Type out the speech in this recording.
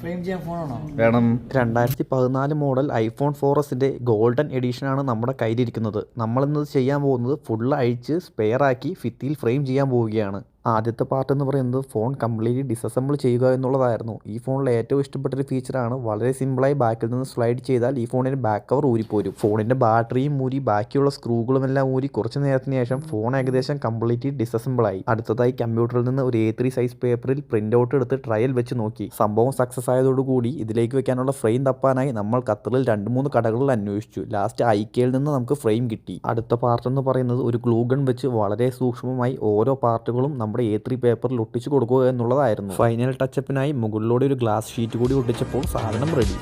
Frame ചെയ്യാൻ ഫോണാണോ? വേണം. രണ്ടായിരത്തി പതിനാല് മോഡൽ ഐഫോൺ ഫോർ എസിന്റെ ഗോൾഡൻ എഡിഷനാണ് നമ്മുടെ കയ്യിലിരിക്കുന്നത്. നമ്മളിന്ന് ചെയ്യാൻ പോകുന്നത് ഫുള്ള് അഴിച്ച് സ്പെയർ ആക്കി ഫിത്തിയിൽ ഫ്രെയിം ചെയ്യാൻ പോവുകയാണ്. ആദ്യത്തെ പാർട്ട് എന്ന് പറയുന്നത് ഫോൺ കംപ്ലീറ്റ്ലി ഡിസസംബിൾ ചെയ്യുക എന്നുള്ളതായിരുന്നു. ഈ ഫോണിലെ ഏറ്റവും ഇഷ്ടപ്പെട്ടൊരു ഫീച്ചറാണ്. വളരെ സിമ്പിളായി ബാക്കിൽ നിന്ന് സ്ലൈഡ് ചെയ്താൽ ഈ ഫോണിന് ബാക്ക് കവർ ഊരിപ്പോരും. ഫോണിന്റെ ബാറ്ററിയും ഊരി ബാക്കിയുള്ള സ്ക്രൂകളും എല്ലാം ഊരി കുറച്ച് നേരത്തിന് ശേഷം ഫോൺ ഏകദേശം കംപ്ലീറ്റ്ലി ഡിസസംബിളായി. അടുത്തതായി കമ്പ്യൂട്ടറിൽ നിന്ന് ഒരു എ ത്രീ സൈസ് പേപ്പറിൽ പ്രിന്റ് ഔട്ട് എടുത്ത് ട്രയൽ വെച്ച് നോക്കി. സംഭവം സക്സസ് ആയതോടുകൂടി ഇതിലേക്ക് വെക്കാനുള്ള ഫ്രെയിം തപ്പാനായി നമ്മൾ ഖത്തറിൽ രണ്ട് മൂന്ന് കടകളിൽ അന്വേഷിച്ചു. ലാസ്റ്റ് ഐക്കയിൽ നിന്ന് നമുക്ക് ഫ്രെയിം കിട്ടി. അടുത്ത പാർട്ട് എന്ന് പറയുന്നത് ഒരു ഗ്ലൂഗൺ വെച്ച് വളരെ സൂക്ഷ്മമായി ഓരോ പാർട്ടുകളും നമ്മുടെ എ ത്രീ പേപ്പറിൽ ഒട്ടിച്ചു കൊടുക്കുക എന്നുള്ളതായിരുന്നു. ഫൈനൽ ടച്ചപ്പിനായി മുകളിലൂടെ ഒരു ഗ്ലാസ് ഷീറ്റ് കൂടി ഒട്ടിച്ചപ്പോൾ സാധനം റെഡി